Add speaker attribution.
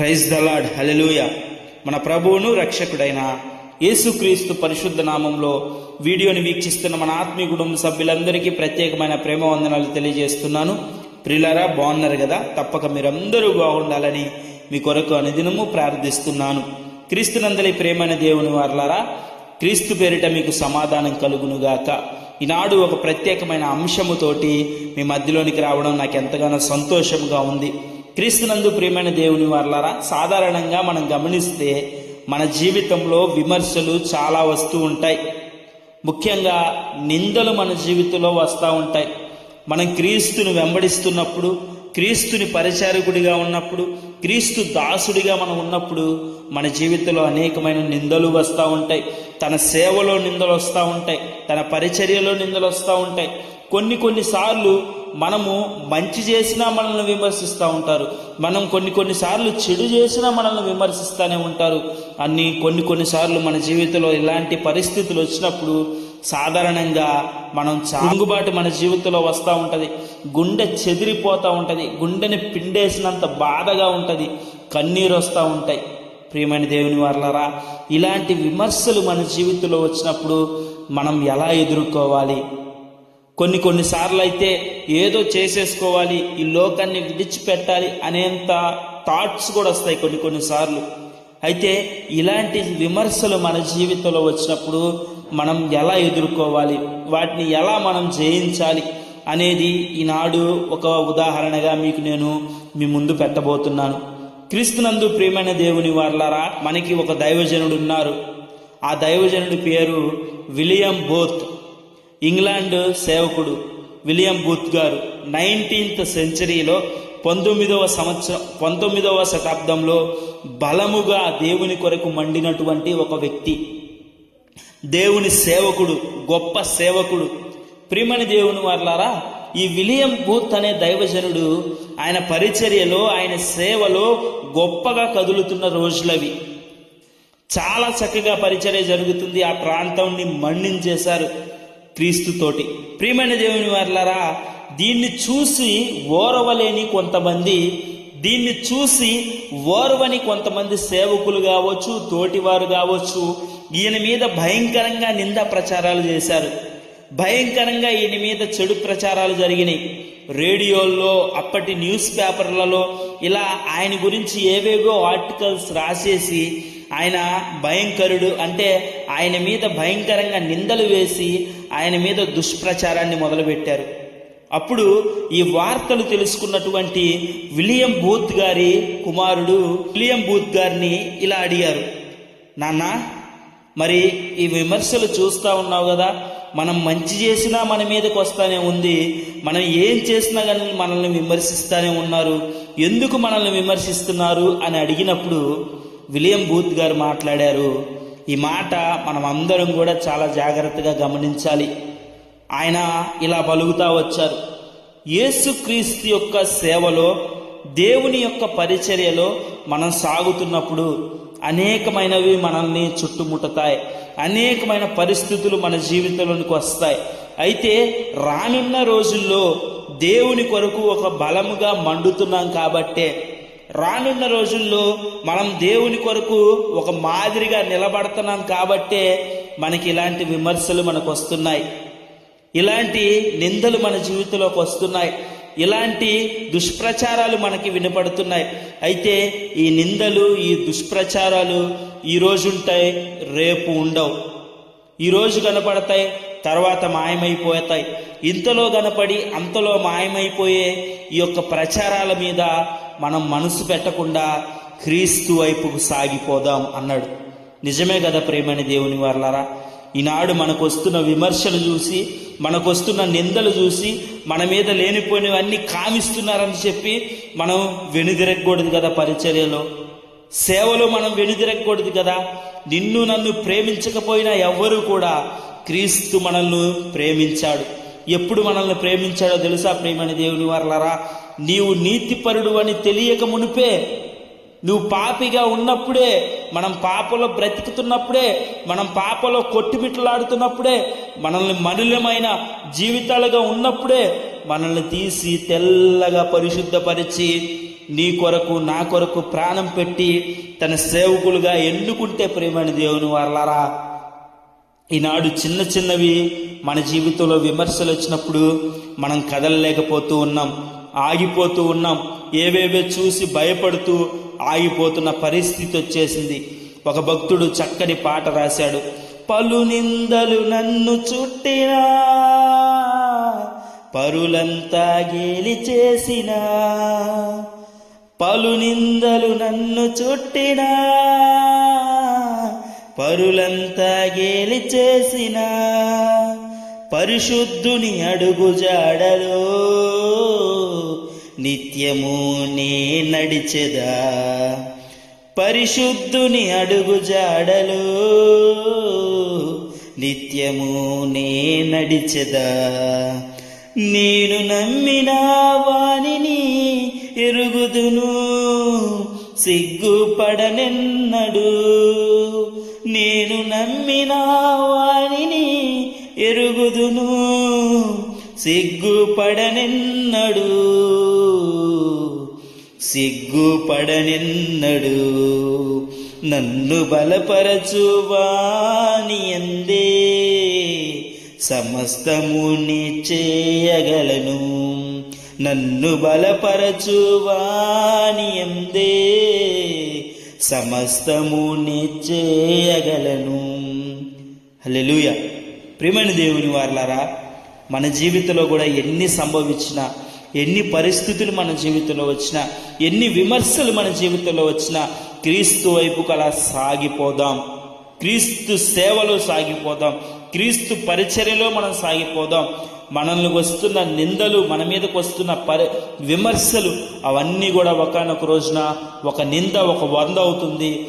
Speaker 1: Praise the Lord hallelujah మన ప్రభువును రక్షకుడైన యేసుక్రీస్తు పరిశుద్ధ నామంలో వీడియోని వీక్షిస్తున్న మన ఆత్మీయ కుటుంబ సభ్యులందరికీ ప్రత్యేకమైన ప్రేమ వందనాలు తెలియజేస్తున్నాను. ప్రిలరా బాగున్నారు కదా? తప్పక మీరందరూ బాగుండాలని మీ కొరకు అనుదినము ప్రార్థిస్తున్నాను. క్రీస్తునందలి ప్రేమైన దేవుని వారలారా క్రీస్తు పేరిట మీకు సమాధానం కలుగునుగాక. ఈనాడు ఒక ప్రత్యేకమైన అంశముతోటి మీ మధ్యలోనికి రావడం నాకు ఎంతగానో సంతోషంగా ఉంది. క్రీస్తునందు ప్రియమైన దేవుని వర్లరా సాధారణంగా మనం గమనిస్తే మన జీవితంలో విమర్శలు చాలా వస్తూ ఉంటాయి. ముఖ్యంగా నిందలు మన జీవితంలో వస్తూ ఉంటాయి. మనం క్రీస్తుని వెంబడిస్తున్నప్పుడు క్రీస్తుని పరిచారకుడిగా ఉన్నప్పుడు క్రీస్తు దాసుడిగా మనం ఉన్నప్పుడు మన జీవితంలో అనేకమైన నిందలు వస్తూ ఉంటాయి. తన సేవలో నిందలు వస్తూ ఉంటాయి. తన పరిచర్యలో నిందలు వస్తూ ఉంటాయి. కొన్ని కొన్నిసార్లు మనము మంచి చేసినా మనల్ని విమర్శిస్తూ ఉంటారు. మనం కొన్ని కొన్నిసార్లు చెడు చేసినా మనల్ని విమర్శిస్తూనే ఉంటారు. అన్ని కొన్ని కొన్నిసార్లు మన జీవితంలో ఇలాంటి పరిస్థితులు వచ్చినప్పుడు సాధారణంగా మనం చాంగుబాటు మన జీవితంలో వస్తూ ఉంటుంది. గుండె చెదిరిపోతూ ఉంటుంది. గుండెని పిండేసినంత బాధగా ఉంటుంది. కన్నీరు వస్తూ ఉంటాయి. ప్రియమైన దేవుని వర్లరా ఇలాంటి విమర్శలు మన జీవితంలో వచ్చినప్పుడు మనం ఎలా ఎదుర్కోవాలి? కొన్ని కొన్నిసార్లు అయితే ఏదో చేసేసుకోవాలి ఈ లోకాన్ని విడిచిపెట్టాలి అనేంత థాట్స్ కూడా వస్తాయి కొన్ని కొన్నిసార్లు అయితే ఇలాంటి విమర్శలు మన జీవితంలో వచ్చినప్పుడు మనం ఎలా ఎదుర్కోవాలి వాటిని ఎలా మనం జయించాలి అనేది ఈనాడు ఒక ఉదాహరణగా మీకు నేను మీ ముందు పెట్టబోతున్నాను. క్రీస్తునందు ప్రియమైన దేవుని వార్లారా మనకి ఒక దైవజనుడు ఉన్నారు. ఆ దైవజనుడి పేరు విలియం బోత్ ఇంగ్లాండ్ సేవకుడు విలియం బూత్ గారు నైన్టీన్త్ సెంచరీలో పంతొమ్మిదవ సంవత్సరం పంతొమ్మిదవ శతాబ్దంలో బలముగా దేవుని కొరకు మండినటువంటి ఒక వ్యక్తి. దేవుని సేవకుడు గొప్ప సేవకుడు. ప్రియమణి దేవుని వార్లారా ఈ విలియం బూత్ అనే దైవజనుడు ఆయన పరిచర్యలో ఆయన సేవలో గొప్పగా కదులుతున్న రోజులవి. చాలా చక్కగా పరిచర్య జరుగుతుంది. ఆ ప్రాంతాన్ని మన్నించేశారు. క్రీస్తుతోటి. ప్రియమైన దేవుని వారులారా దీన్ని చూసి ఓరవలేని కొంతమంది దీన్ని చూసి ఓర్వని కొంతమంది సేవకులు కావచ్చు తోటివారు కావచ్చు ఈయన మీద భయంకరంగా నింద ప్రచారాలు చేశారు. భయంకరంగా ఈయన మీద చెడు ప్రచారాలు జరిగినాయి. రేడియోల్లో అప్పటి న్యూస్ పేపర్లలో ఇలా ఆయన గురించి ఏవేవో ఆర్టికల్స్ రాసేసి ఆయన భయంకరుడు అంటే ఆయన మీద భయంకరంగా నిందలు వేసి ఆయన మీద దుష్ప్రచారాన్ని మొదలుపెట్టారు. అప్పుడు ఈ వార్తలు తెలుసుకున్నటువంటి విలియం బూత్ గారి కుమారుడు విలియం బూత్ గారిని ఇలా అడిగారు. నాన్న మరి ఈ విమర్శలు చూస్తూ ఉన్నావు కదా. మనం మంచి చేసినా మన మీదకి వస్తానే ఉంది. మనం ఏం చేసినా కానీ మనల్ని విమర్శిస్తూనే ఉన్నారు. ఎందుకు మనల్ని విమర్శిస్తున్నారు? అని అడిగినప్పుడు విలియం బూత్ గారు మాట్లాడారు ఈ మాట మనం అందరం కూడా చాలా జాగ్రత్తగా గమనించాలి. ఆయన ఇలా పలుకుతా వచ్చారు యేసుక్రీస్తు యొక్క సేవలో దేవుని యొక్క పరిచర్యలో మనం సాగుతున్నప్పుడు అనేకమైనవి మనల్ని చుట్టుముట్టుతాయి. అనేకమైన పరిస్థితులు మన జీవితంలోనికి వస్తాయి. అయితే రానున్న రోజుల్లో దేవుని కొరకు ఒక బలముగా మండుతున్నాం కాబట్టే రానున్న రోజుల్లో మనం దేవుని కొరకు ఒక మాదిరిగా నిలబడుతున్నాం కాబట్టే మనకి ఇలాంటి విమర్శలు మనకు వస్తున్నాయి. ఇలాంటి నిందలు మన జీవితంలోకి వస్తున్నాయి. ఇలాంటి దుష్ప్రచారాలు మనకి వినపడుతున్నాయి. అయితే ఈ నిందలు ఈ దుష్ప్రచారాలు ఈ రోజు ఉంటాయి రేపు ఉండవు. ఈరోజు కనపడతాయి తర్వాత మాయమైపోతాయి. ఇంతలో కనపడి అంతలో మాయమైపోయే ఈ యొక్క ప్రచారాల మీద మనం మనసు పెట్టకుండా క్రీస్తు వైపుకు సాగిపోదాం అన్నాడు. నిజమే కదా ప్రేమని దేవుని వారలారా? ఈనాడు మనకు వస్తున్న విమర్శలు చూసి మనకు వస్తున్న నిందలు చూసి మన మీద లేనిపోయినవన్నీ కామిస్తున్నారని చెప్పి మనం వెనుదిరగకూడదు కదా పరిచర్యలో? సేవలో మనం వెనుదిరగకూడదు కదా? నిన్ను నన్ను ప్రేమించకపోయినా ఎవ్వరూ కూడా క్రీస్తు మనల్ని ప్రేమించాడు. ఎప్పుడు మనల్ని ప్రేమించాడో తెలుసా ప్రేమని దేవుని వారలారా? నీవు నీతిపరుడు అని తెలియక మునిపే నువ్వు పాపిగా ఉన్నప్పుడే మనం పాపలో బ్రతుకుతున్నప్పుడే మనం పాపలో కొట్టుమిట్లాడుతున్నప్పుడే మనల్ని మనులమైన జీవితాలుగా ఉన్నప్పుడే మనల్ని తీసి తెల్లగా పరిశుద్ధపరిచి నీ కొరకు నా కొరకు ప్రాణం పెట్టి తన సేవకులుగా ఎన్నుకుంటే ప్రేమని దేవుని వాళ్ళరా ఈనాడు చిన్న చిన్నవి మన జీవితంలో విమర్శలు వచ్చినప్పుడు మనం కదలలేకపోతూ ఉన్నాం. ఆగిపోతూ ఉన్నాం. ఏవేవో చూసి భయపడుతూ ఆగిపోతున్న పరిస్థితి వచ్చేసింది. ఒక భక్తుడు చక్కని పాట రాశాడు. పలు నిందలు నన్ను చుట్టినా పరులంతా గేలి చేసినా పలు నిందలు నన్ను చుట్టినా పరులంతా గేలి చేసిన పరిశుద్ధుని అడుగు జాడలో నిత్యము నే నడిచెదా. పరిశుద్ధుని అడుగు జాడలో నిత్యము నే నడిచెదా. నేను నమ్మిన వాణిని ఎరుగుదును సిగ్గుపడనెన్నడు. నేను నమ్మిన వాణిని ఎరుగుదును సిగ్గుపడనెన్నడు? సిగ్గుపడనెన్నడు? నన్ను బలపరచువాని ఎందే సమస్తముని చేయగలను. నన్ను బలపరచువాని ఎందే సమస్తముని చేయగలను. హలెలుయ ప్రిమణి దేవుని వారలారా మన జీవితంలో కూడా ఎన్ని సంభవించినా ఎన్ని పరిస్థితులు మన జీవితంలో వచ్చినా ఎన్ని విమర్శలు మన జీవితంలో వచ్చినా క్రీస్తు వైపుకు అలా సాగిపోదాం. క్రీస్తు సేవలో సాగిపోదాం. క్రీస్తు పరిచర్యలో మనం సాగిపోదాం. మనల్ని వస్తున్న నిందలు మన మీదకు వస్తున్న పరి విమర్శలు అవన్నీ కూడా ఒకనొక రోజున ఒక నింద ఒక వంద అవుతుంది.